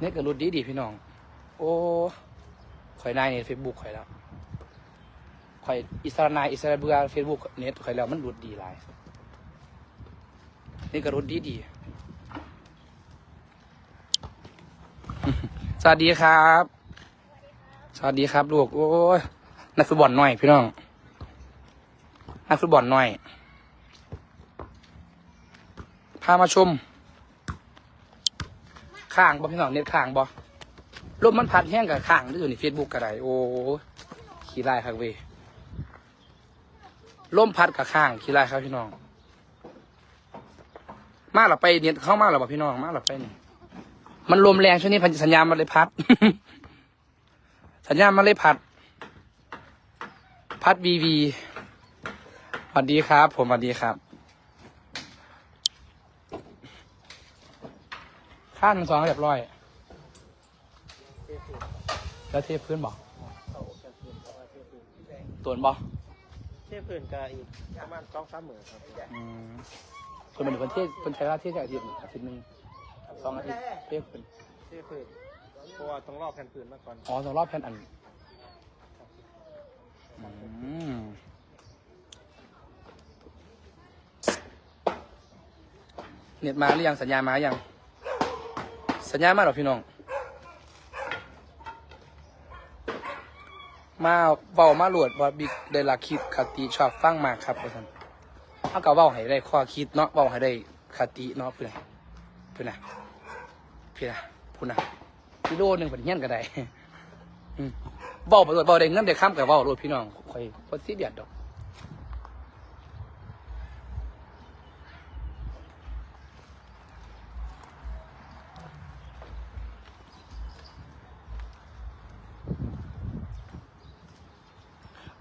เน็ตกับรุดดีดีพี่น้อง โอ้ข่อยนายในเฟซบุ๊กข่อยแล้วข่อยอิสระนายอิสระเบือเฟซบุ๊กเน็ตข่อยแล้วมันรุดดีหลายนี่ก็รุดดีดีสวัสดีครับ สวัสดีครับลูก โอ้ยนักฟุตบอลหน่อยพี่น้องนักฟุตบอลหน่อย พามาชม ข้างบ่พี่น้องเน็ตข้างบ่ลมมันพัดแห้งกับข้างที่อยู่ในเฟซบุ๊กก็ได้โอ้ขี้ไล่ครับเวยลมพัดกับข้างขี้ไล่ครับพี่น้อง มาเราไปเน็ตเข้ามาเราบ่พี่น้อง มาเราไปนี่มันลมแรงช่วงนี้พันสัญญาณมันเลยพัด สัญญาณมันเลยพัด พัดวีวีสวัสดีครับ ผมสวัสดีครับ ข้างหนึ่งสองเรียบร้อย แล้วเทพื้นบอกตัวบอกเทียบพื้นก็อีกประมาณสองสามหมื่นครับอืมคนเป็นคนเทศคนใช้เวลาเทศแค่อาทิตย์อาทิตย์หนึ่งสองอาทิตย์เทพื้นเทียบพื้นเพราะว่าต้องรอบแผ่นพื้นมาก่อนอ๋อสองรอบแผ่นอันอืมเน็ตมาหรือยังสัญญาณมาหรือยัง สัญญาณมาหรอพี่น้อง มาเว้ามาหลวดว่าบิ๊กได้ลักคิดคติชอบฟังมากครับว่าซั่นเอาก็เว้าให้ได้ข้อคิดเนาะเว้าให้ได้คติเนาะเพื่อนเพื่อนนะเพื่อนนะพูดนะกิโลหนึ่งเป็นเงี้ยนก็ได้เว้าไปโลดเว้าได้เงินได้ข้ามกับเว้าโลดพี่น้องคอยบ่ซีเรียสดอก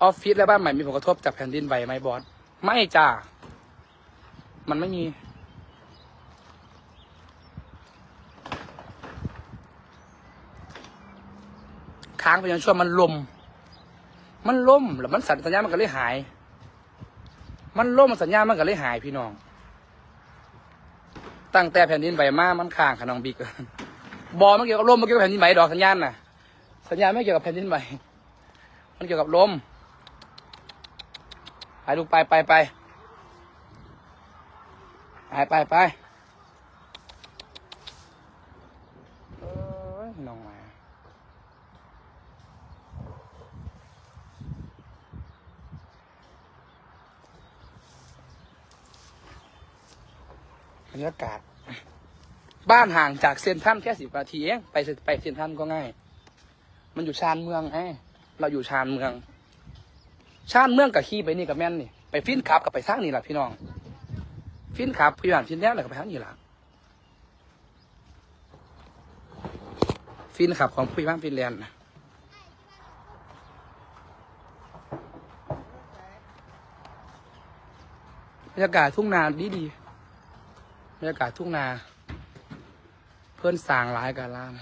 ออฟฟิศและบ้านใหม่มีผลกระทบจากแผ่นดินไหวไหมบอส ไม่จ้า มันไม่มี ค้างไปยังช่วงมันลม มันล่มแล้วมันสัญญาณมันก็เลยหาย มันล่มสัญญาณมันก็เลยหายพี่น้อง ตั้งแต่แผ่นดินไหวมามันค้างค่ะน้องบิ๊กบอมันเกี่ยวกับลมมันเกี่ยวกับแผ่นดินไหวดอกสัญญาณน่ะ สัญญาณไม่เกี่ยวกับแผ่นดินไหวมันเกี่ยวกับลม ลูกไปไปไปไปไปไปเอ้ยน้องมาบรรยากาศ บ้านห่างจากเซนทรันแค่สิบนาทีเองไปไปเซนทรันก็ง่าย มันอยู่ชานเมืองไอ้เราอยู่ชานเมือง ชาติเมืองกับขี้ไปนี่กับแม่นนี่ไปฟินขับกับไปสร้างนี่แหละพี่น้อง ฟินขับพี่บ้านฟินแรกเลยกับไปทางนี่แหละฟินขับของพี่บ้านฟินแลนด์นะบรรยากาศทุ่งนาดีดีบรรยากาศทุ่งนา เพื่อนสางหลายการล่าม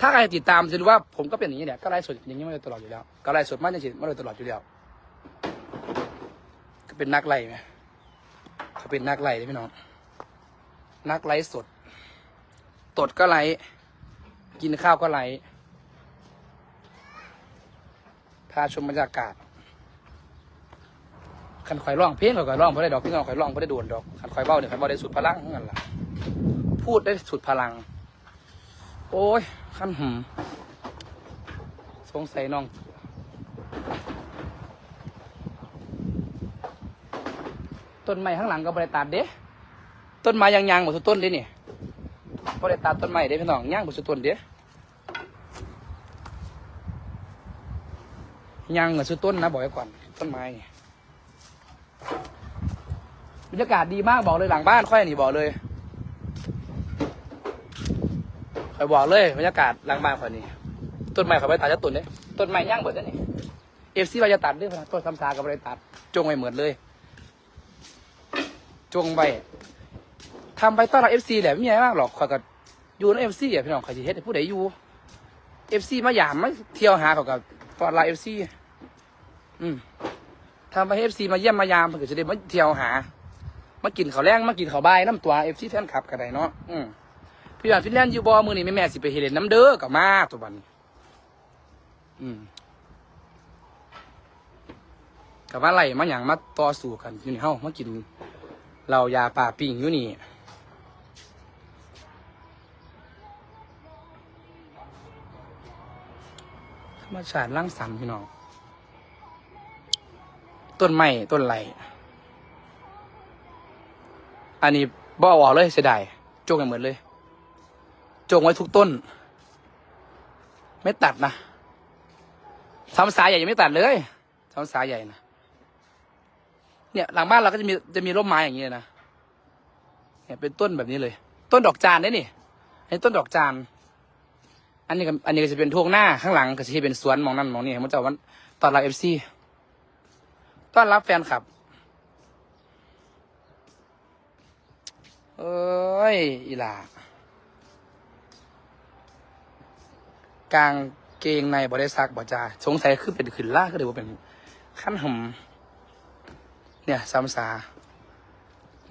ถ้าใครติดตามจะรู้ว่าผมก็เป็นอย่างนี้แหละก็ไลฟ์สดอย่างนี้มาโดยตลอดอยู่แล้วก็ไลฟ์สดมาจริงๆมาโดยตลอดอยู่แล้วก็เป็นนักไล่ไหมเขาเป็นนักไล่เลยพี่น้องนักไลฟ์สด ตดก็ไลฟ์กินข้าวก็ไลฟ์พาชมบรรยากาศขันข่อยร้องเพลงข่อยร้องไม่ได้ดอกพี่น้องข่อยร้องไม่ได้โดนดอกขันข่อยเบ้าเนี่ยข่อยเบ้าได้สุดพลังเหมือนกันล่ะพูดได้สุดพลัง โอ้ยขั้นหืมสงสัยน้อง ต้นไม้ข้างหลังก็บริตัดเด้ต้นไม้ยังยังหมดทุกต้นเด้นี่บริตัดต้นไม้เด้พี่น้องย่างหมดทุกต้นเด้ยังหมดทุกต้นนะบอกไว้ก่อนต้นไม้นี่บรรยากาศดีมากบอกเลยหลังบ้านค่อยนี่บอกเลย ไปบอกเลยบรรยากาศหลังบ้านคนนี้ ต้นไม้เขาไปตัดจะต้นเลยต้นไม้ย่างเบิดแล้วนี่เอฟซีว่าจะตัดเรื่องต้นคำสากับไปตัด จงไว้เหมือนเลย จงไปทำไปต้อนรับเอฟซีแหละไม่มีอะไรมากหรอกคอยกับอยู่ในเอฟซีอะพี่น้องคอยจะเฮ็ดให้ผู้ใดอยู่เอฟซีมาหยามมาเที่ยวหาเขากับตอนรับเอฟซีอืมทำไปเอฟซีมาเยี่ยมมายามเพื่อจะได้มาเที่ยวหา มากินข้าวแรงมากินข้าวบายน้ำตัวเอฟซีแฟนคลับกันไดเนาะอืม พี่บ้านฟินแลนด์อยู่บ่มือนี้แม่แม่สิไปเฮเลนน้ำเด้อกับมาตัวบันอืมกับว่าไหลมาอย่างมาต่อสู้กันอยู่นี่เฮ้ามากินเรายาป่าปิ่งอยู่นี่ธรรมชาติร่างสรรค์พี่น้องต้นไม้ต้นไหลอันนี้บ่อาอเลยเสียดายโจงกันเหมือนเลย จงไว้ทุกต้น ไม่ตัดนะทำสายใหญ่ยังไม่ตัดเลยทำสายใหญ่นะเนี่ยหลังบ้านเราก็จะมีจะมีร่มไม้อย่างเงี้ยนะเนี่ยเป็นต้นแบบนี้เลย ต้นดอกจานเนี่นี่อันนี้ต้นดอกจานอันนี้ก็อันนี้ก็จะเป็นทุ่งหน้าข้างหลังก็จะเป็นสวนมองนั่นมองนี่มันจะวันตอนรับเอฟซีต้อนรับแฟนคลับเอ้ยอีหลา กางเกงในบริษักบ่จ้าสงสัยคือเป็นขึ้นล่าก็เดี๋ยว่าเป็นขั้นหมเนี่ยซ้ำซา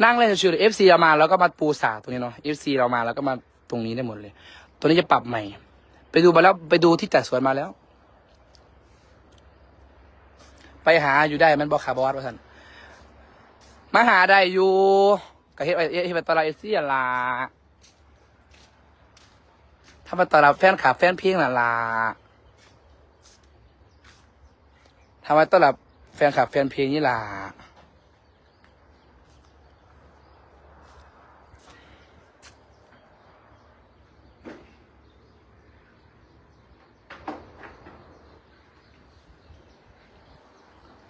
นั่งเล่นชิวๆเอฟซีเรามาแล้วก็มาปูสาตรงนี้เนาะเอฟซีเรามาแล้วก็มาตรงนี้ได้หมดเลย ตัวนี้จะปรับใหม่ ไปดูมาแล้วไปดูที่จัดสวนมาแล้ว ไปหาอยู่ได้มันบอกขาบอสว่าสันมาหาได้อยู่ก็เฮ็ดไว้เฮ็ดตลาดเอเชียล่ะามาตลาดแฟนขาแฟนเพลงน่ะล่ะทำไมาตลาดแฟนขาแฟนเพลงนี่ล่ะ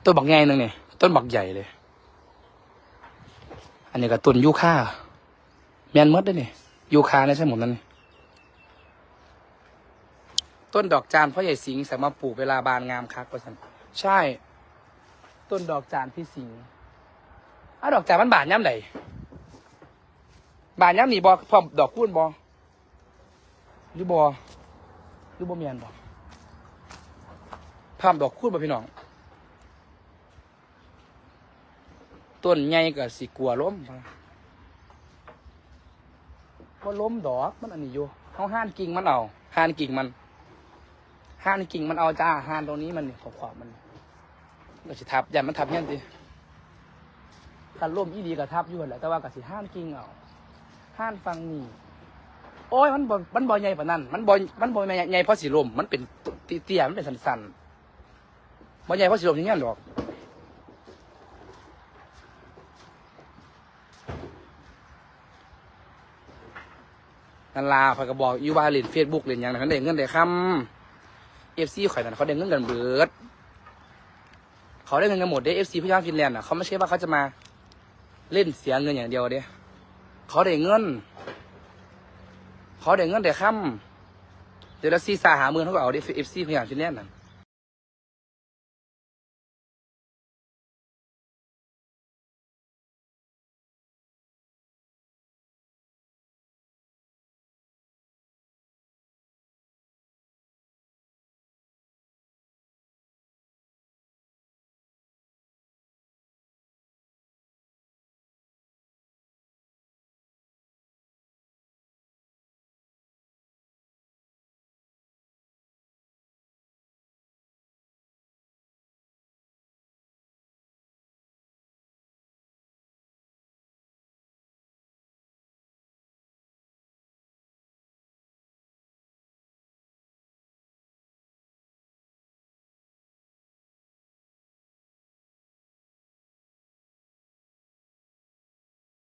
ต้นบักใหญ่หนึ่งเนี่ยต้นบักใหญ่เลย อันนี้ก็ต้นยูคาแมนมดด้วยนี่ยูคาในใช่หมดนั่นนี่ ต้นดอกจานพ่อใหญ่สิงห์สามารถปลูกเวลาบานงามคักประสันใช่ ต้นดอกจานพี่สิงห์อ้าดอกจานมันบานย่ำไหนบานย่ำนี่บอพร้อมดอกคูณบอหรือบอหรือบอเมียนบอพร้อมดอกคูณบอพี่น้องต้นใหญ่ก็สิกลัวล้มว่าล้มดอกมันอันนี้อยู่เขาห้านกิ่งมันเอาห้านกิ่งมัน ห้านกิ่งมันเอาจ้าห้านตรงนี้มันขอบขอบมันก็สิทับอย่ามันทับเนี่ยสิการล้มอีดีกับทับอยู่แหละแต่ว่าก็สิห้านกิ่งเอาห้านฟังนี่โอ้ยมันบ่มันบ่ใหญ่ปานั้นมันบ่มันบ่ใหญ่ใหญ่เพราะสิลมมันเป็นเตี้ยมันเป็นสันๆบ่ใหญ่เพราะสิลมอย่างเงี้ยดอกนันลาข่อยก็บอกอยู่ว่าเล่นเฟซบุ๊กเล่นอย่างนั้นเขาได้เงินได้คำ เอฟซีข่อยนั่นเขาได้เงินกันเบิด เขาได้เงินกันหมดเด้เอฟซีพี่ย่างฟินแลนด์อะเขาไม่ใช่ว่าเขาจะมาเล่นเสียเงินอย่างเดียวเด้เขาได้เงิน เขาได้เงินได้ค่ำเดี๋ยวละซีสาหาเมือนเขาก็เอาเด้เอฟซีพี่ย่างฟินแลนด์นั่น